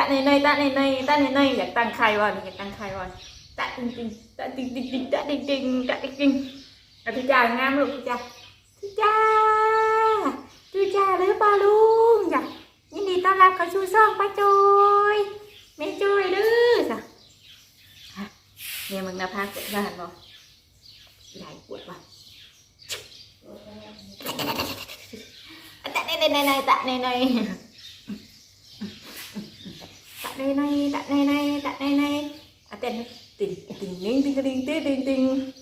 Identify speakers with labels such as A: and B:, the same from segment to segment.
A: ะในในตะในในตะในในอยากตั้งใครวะอยากตั้งใครวะตะติ๊งติ๊งตะติ๊งติ๊งติ๊งตะติ๊งติ๊งตะติ๊งติ๊งอะพี่จ่างามลูกพี่จ่าพี่จ่าพี่จ่าหรือเปล่าลุงจ้ะยินดีต้อนรับเข้าสู่ช่องป้าจอยแม่จอยเด้อจ้ะเนี่ยมึงนะพากดบ้านบ่ใหญ่ปวดว่ะ tại đây này này này tại này này. Tại đây này tại này này tại này này. À tên tình tình tình tình tình tình tình tình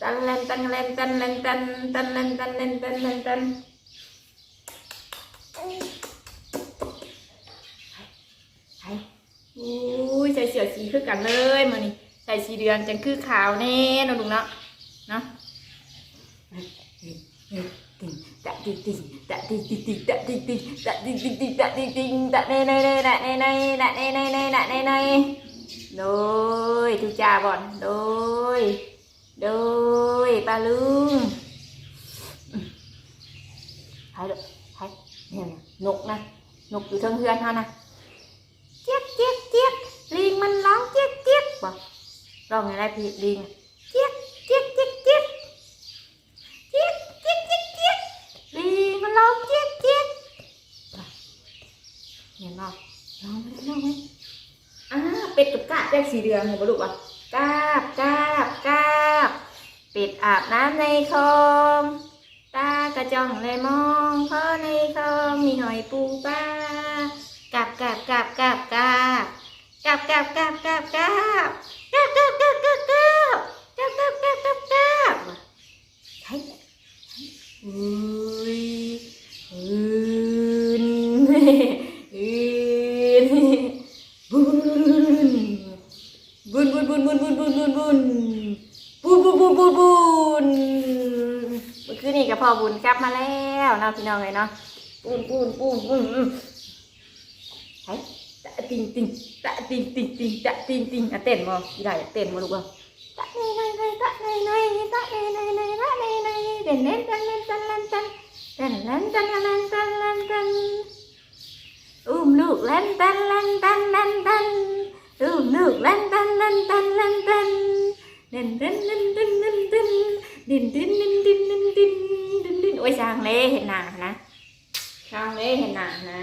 A: tăng lên tăng lên tăng lên tăng tăng lên tăng lên tăng lên tăng hay ui, trời sửa xí cứ cả nơi mà này. ใส่สีเดือนจังคือขาวแน่นอนลุงเนาะเนาะตัดติติตัดติติติตะติติตัดติติติตัดติติตัดเนเนเนตะเนเนตะเนเนเนตะเนเนโดยทุจ่าบ่อนโดยโดยปลาลุงเครใครเนี่ยนกนะนกอยู่เทิงเฮือนเท่านะ rồi ngày nay thì liền chiếc chiếc chiếc chiếc chiếc chiếc chiếc chiếc đi มันร้องเจี๊ยกเจี๊ยกเห็นป่ะร้องไหมร้องไหมอ่าเป็ดกับกาบแยกสีเดือนเห็นป่ะลูกป่ะกาบกาบกาบเป็ดอาบน้ำในคลองตากระจ่องเลยมองเพราะในคลองมีหอยปูปลากาบกาบกาบกาบกาบ กาบกาบกาบกาบกาบกาบกาบกาบกาบกาบกาบกาบกาบกาบกาบใช่อุ้ยอื่นอื่นบุญบุญบุญบุญบุญบุญบุญบุญบุญบุญบุญบุญบุญบุญบุญเมื่อคืนนี้กับพ่อบุญกลับมาแล้วเนาะพี่น้องเลยเนาะปุ้นปุ้นปุ้นปุ้นเฮ้ย ติงติงตะติงติงติงตะติงติงอะเต้นบ่อีได้เต้นบ่ลูกบ่ตะในในในตะในในตะในในในตะในในเด่นเล่นตันเล่นตันเล่นตันเด่นเล่นตันเล่นตันเล่นตันอุ้มลูกเล่นตันเล่นตันเล่นตันอุ้มลูกเล่นตันเล่นตันเล่นตันเด่นเด่นเด่นเด่นเด่นเด่นเด่นเด่นเด่นเด่นเด่นเด่นเด่นเด่นโอ้ยช่างเล่เห็นหน้านะช่างเล่เห็นหน้านะ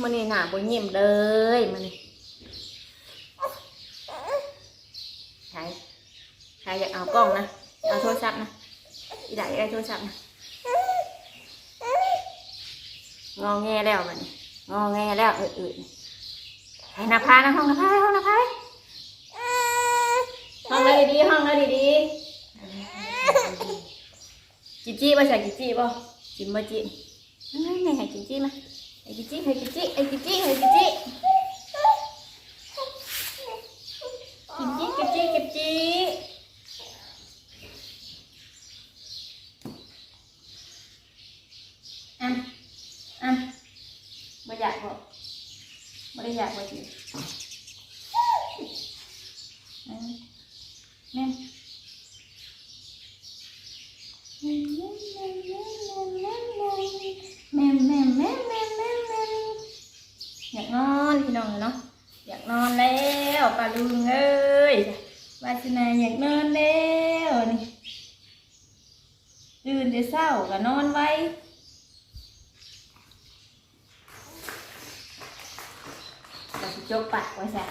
A: มันนี่หนาบ่ยิ้มเลยมันนี่ใครใครอยากเอากล้องนะ เอาโทรศัพท์นะอีได้ได้โทรศัพท์นะงอแงแล้วมันงอแงแล้วเออเออให้นาพานะห้องนาพาห้องนาพาห้องเลยดีๆห้องเลยดีๆจิจี้มาใส่จิจี้ป่ะจิมมาจินี่นี่ให้จิจี้มา Hay cái chị, hay cái chị, hay cái chị, hay cái chị. Kịp chị, kịp. Ăn, ăn. Bà dạy vợ. Bà đi dạy chị. Ăn. Nên. อยากนอนพี่น้องเนาะอยากนอนแล้วปลาลุงเอ้ยววาสนาอยากนอนแล้วนี่ตื่นแต่เช้าก็นอนไว้เราสิจกปากไว้ซะ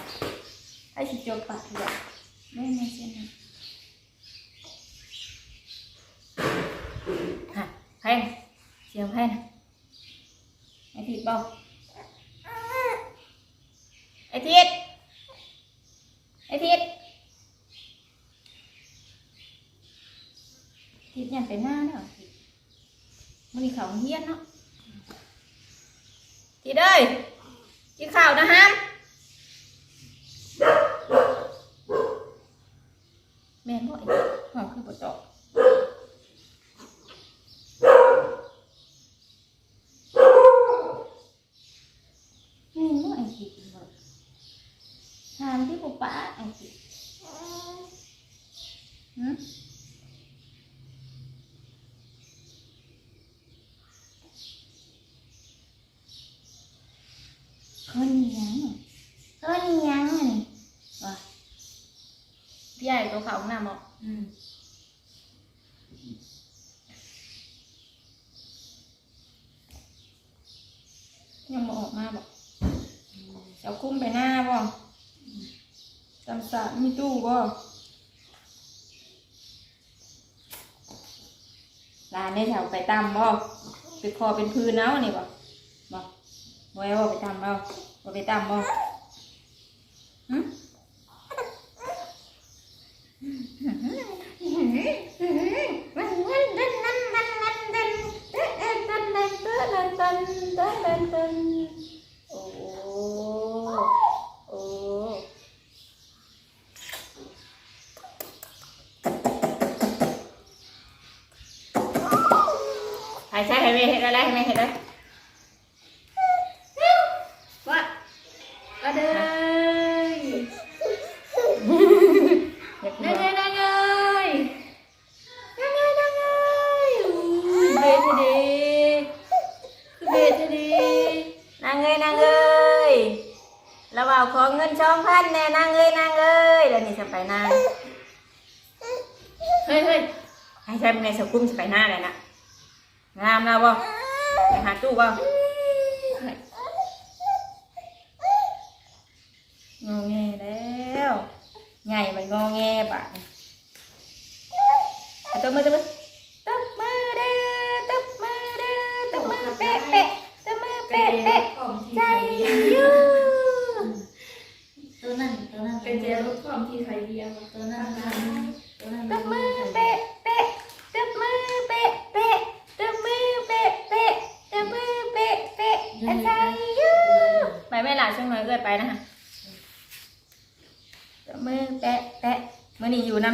A: ไอ้สิจกปากเดี๋ยวไม่ไม่ใช่นะฮะแพงเสียงแพงไอ้ทิดบอก ไอ้ทิดไอ้ทิดทิดเนี่ยไปหน้าเนาะมันมีเขาเฮี้ยนเนาะทิดเอ้ยกินข้าวนะฮะแม่นบ่ไอ้หัวคือบ่ตอบแม่นบ่ไอ้ทิดบ่ถามที่ปู่ป้าไอ้ทิดหืม คนยังคนยังนี่ว่ะพี่ใหญ่ ตัวเขาหน้าหมอกอืมยังบออกมาบอกเจ้าคุ้มไปหน้าบ่จำสามีตู้บ่ร้านได้แถวไปตำบ่ไปคอเป็นพื้นเอานี่บ่บ่บ่ให้ว่าไปตำบ่บ่ไปตำบ่ ไม่เห็นไรไม่เอะไรว่าก็เด้ยนั่งไงนั่งไงนั่งไงนั่งไงอุ้ยเบทดีคือเบทดีนั่งเงยนั่งเอ้ยเราเอาขอเงินช่องพันแน่นั่งเอ้ยนั่งเอ้ยแล้วนี่จะไปนั่งเฮ้ยเฮ้ยให้ใช้ในสกุลจะไปหน้าเลยนะงามนะบ่ Mày hạt chú không?
B: Ngô nghe đéo. Ngày mày ngon nghe bạn.
C: À, tôi mới tôi mới.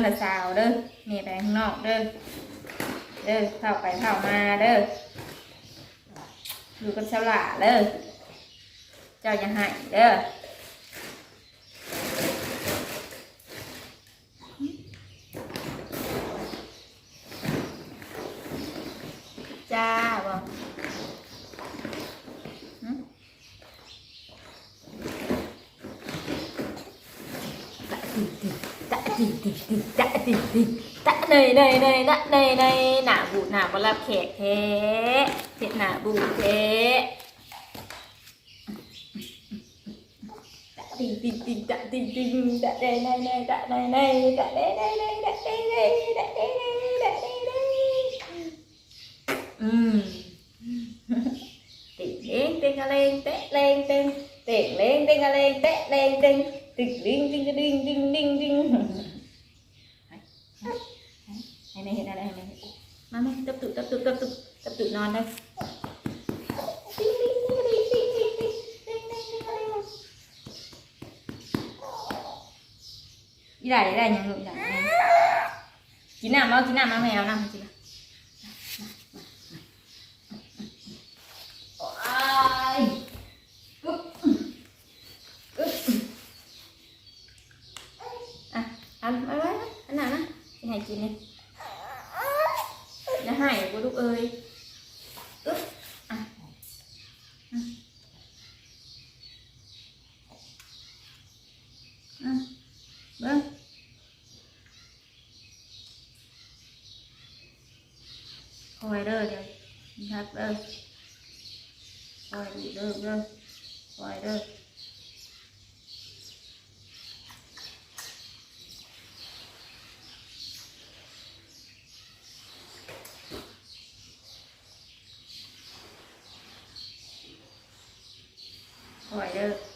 C: ละ
A: สาวเด้อเมียไปข้างนอกเด้อเด้อเข้าไปเข้ามาเด้ออยู่กับสลาเด้อเจ้าอย่าหายเด้อจ้าบ่ ติติตะติติตะเนยเนยเนยนะเนยเนยหนาบูดหนาบรับแขกแท้เผ็ดหนาบูดแท้ติติติตะติติตะเนยเนยเนยตะเนยเนยตะเนยเนยเนยตะเนยเนยตะเนยเนยตะเนยเนยอืมติงติงอะไรเตะเลงติงติงเลงติงอะไรเตะเลงติงติงติงติงติงติงติง đấy. Đấy. mày hiện ra đây mày hiện tập tụ tập tụ tập tụ tập tụ non đây đi lại đi lại nhà ngượng đã chín nào mau chín nào mau mèo nằm chị เด้อเดี๋ยวทักเด้อปล่อยอีกเด้อเด้อปล่อยเด้อปล่อยเด้อ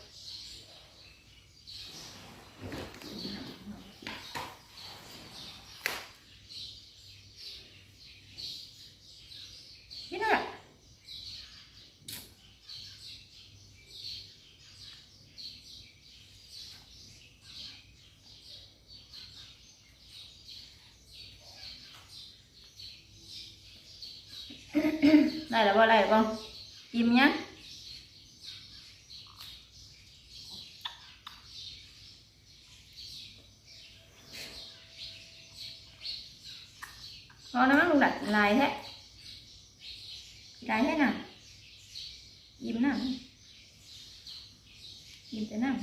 A: đây là bao này con chim nhá. Con nó luôn đặt này thế cái thế nào chim nào? Chim thế nào?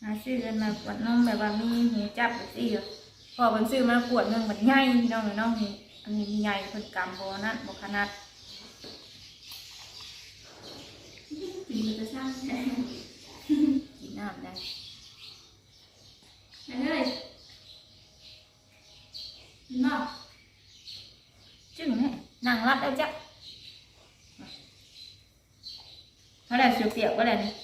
A: À xin mà quạt nông mẹ bà mi chạp cái gì rồi. ะยิ้มน่ะยิ้มแต่น่ะหาซื้อมาขวดเพอมันซื้อมาขวดหนึงมันใหญ่พี่น้องเลยน้องนี่อันนี้ใหญ่เพิ่นกำโบนั่นบขนาด
B: กินมันจะสร้างแค่
A: กินน้ำได้
B: ไหนเลยนอก
A: จึงแม่นั่งรับได้จ้ะเท่าไหร่เสียเปียกว่าอะไรเนี่ย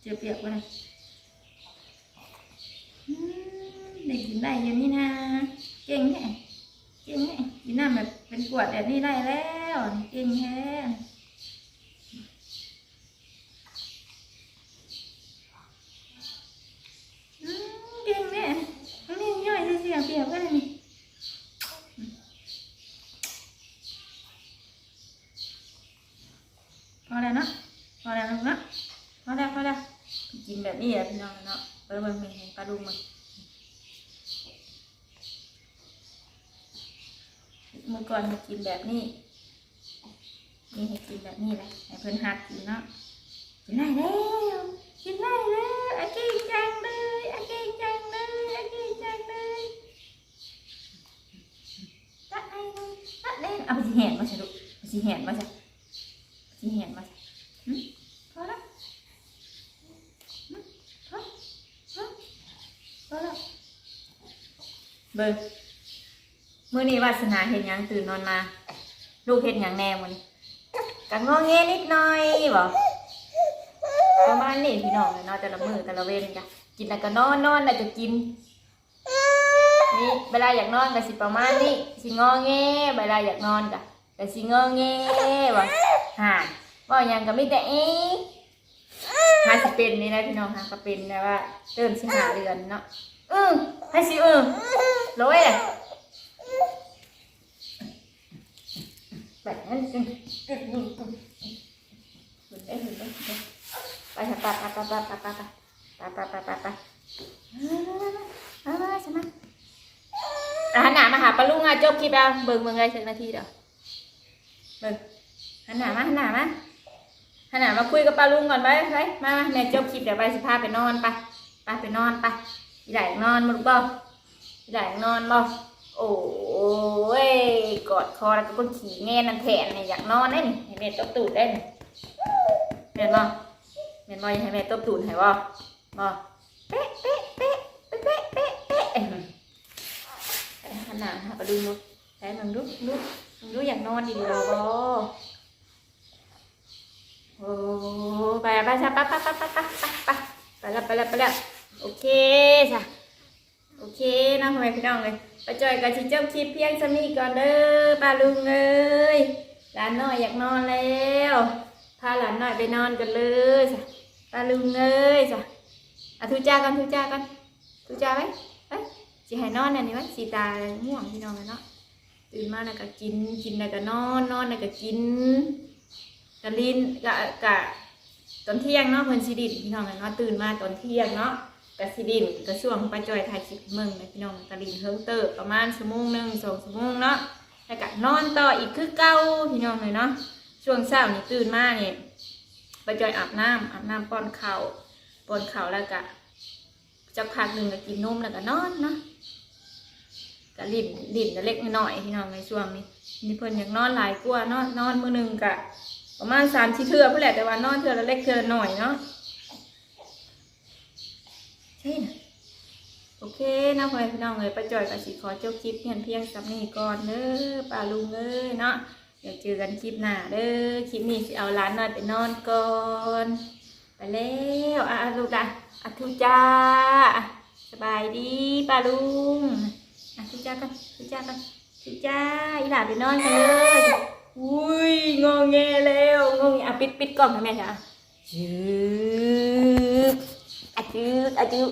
A: เสียเปียกว่าอะไรอืม ได้กินได้อยู่นี่นะ เก่งแน่เก่งแน่กินน้ำแบบเป็นกวดแบบนี้ได้แล้ว เก่งแท้อืมเก่งแน่อันนี้ย่อยเสียเปียกว่าอะไรนี่ พอแล้วเนาะพอแล้วลูกเนาะพอแล้วพอแล้วกินแบบนี้แหละพี่น้อง เนาะเออมันมีเห็นปลาดุกมันเมื่อก่อนมันกินแบบนี้นี่ให้กินแบบนี้แหละให้เพิ่อนหัดกินเนาะกินได้แล้วกินได้แล้วอาก่งจังเลยอาก่งจังเลยอาก่งจังเลยตัดไอ้ตัดเลยเอาไปสิแหนมาใช่ลูกไปสิแหนมาใช่ chị hẹn mà ừ? thôi เบิ่งมื้อนี้วาสนาเห็นหยังตื่นนอนมา ลูกเห็นหยังแน่มื้อนี้ก็งอแงนิดหน่อยบ่ประมาณนี้พี่น้องเนาะแต่ละมื้อแต่ละเว้นจ้ะกินแล้วก็นอนนอนแล้วก็กิน นี่เวลาอยากนอนก็สิประมาณนี้สิงอแงเวลาอยากนอนก็ก็สิงอแงว่าห่าว่าหยังก็มีแต่เอ๊ะาสิเป็นนี่นะพี่น้องหาก็เป็นนะว่าเติมสิหาเดือนเนาะอือให้สิอือร้อยเลยแบบนั้นอืออืออืออือหุ่นได้หุ่นได้หุ่นได้ไปค่ะไปไปไปไปไปไปไปไปไปไปไปเอามาใช่ไหมอะหันหน้ามาหาปลาลุงอะจบคลิปแล้วเบิ่งเบิ่งเลยสักนาทีเดียวเบิ่งหันหน้ามาหันหน้ามา หันหน้ามาคุยกับปลาลุงก่อนไปไปมามาแม่จบคลิปเดี๋ยวไปสิพาไปนอนไปไปไปนอนไปอีไหลนอนมาลูกบ่อีไหลนอนบ่โอ้ยกอดคอแล้วก็คนขี่แง่นั่นแทนเนี่ยอยากนอนได้นี่ให้แม่ตบตูดได้นี่แม่นบ่แม่นบ่อยากให้แม่ตบตูดให้บ่บ่เป๊ะเป๊ะเป๊ะเป๊ะเป๊ะเป๊ะเป๊ะขนาดหาไปดูลูกใช้มึงดูดูมึงดูอยากนอนอีกแล้วบ่ โอ้ไปไปซะไปไปไปไปไปไปไปแล้วไปแล้วไปแล้วโอเคจ้ะโอเคนะพ่อแม่พี่น้องเลยไปจอยกับชิเจ้าคลิปเพียงสมีก่อนเด้อป้าลุงเอ้ยหลานน้อยอยากนอนแล้วพาหลานน้อยไปนอนกันเลยจ้ะป้าลุงเอ้ยจ้ะอะทุจ้ากันทุจ้ากันทุจ้าไหมไปสิให้นอนอันนี้ว่าสีตาง่วงพี่น้องเลยเนาะตื่นมาแล้วก็กินกินแล้วก็นอนนอนแล้วก็กิน กะลินกะกะตอนเที่ยงเนาะเพิ่นสิดินพี่น้องเลยเนาะตื่นมาตอนเที่ยงเนาะกะสิดินกะช่วงป้าจอยถ่ายคลิปเมืองเลยพี่น้องกะลินเฮิงเติบประมาณชั่วโมงหนึ่งสองชั่วโมงเนาะแล้วก็นอนต่ออีกคือเก่าพี่น้องเลยเนาะช่วงเช้านี่ตื่นมาเนี่ยป้าจอยอาบน้ำอาบน้ำป้อนข้าวป้อนข้าวแล้วก็จักพักหนึ่งก็กินนมแล้วก็นอนเนาะก็ลิ้นลินก็เล็กน้อยพี่น้องในช่วงนี้นี่เพิ่นอยากนอนหลายกว่านอนนอนมื้อหนึงกะ ประมาณสามสี่เทือเพื่อแหละแต่ว่านอนเทือละเล็กเทือละหน่อยเนาะใช่นะโอเคนะพ่อพี่น้องเลยป้าจอยกับสิขอจบคลิปเพียงเพียงสำนี้ก่อนเด้อป้าลุงเอ้ยเนาะเดี๋ยวเจอกันคลิปหน้าเด้อคลิปนี้สิเอาร้านนอนไปนอนก่อนไปแล้วอะลูกอะอะทุจ้าสบายดีป้าลุงอะทุจ้ากันทุจ้ากันทุจ้าอีหลาไปนอนกันเลย อุ้ยงงแงแล้วงงแงอะปิดปิดกล่องให้แม่จ้ะจืดอะจืดอะจืด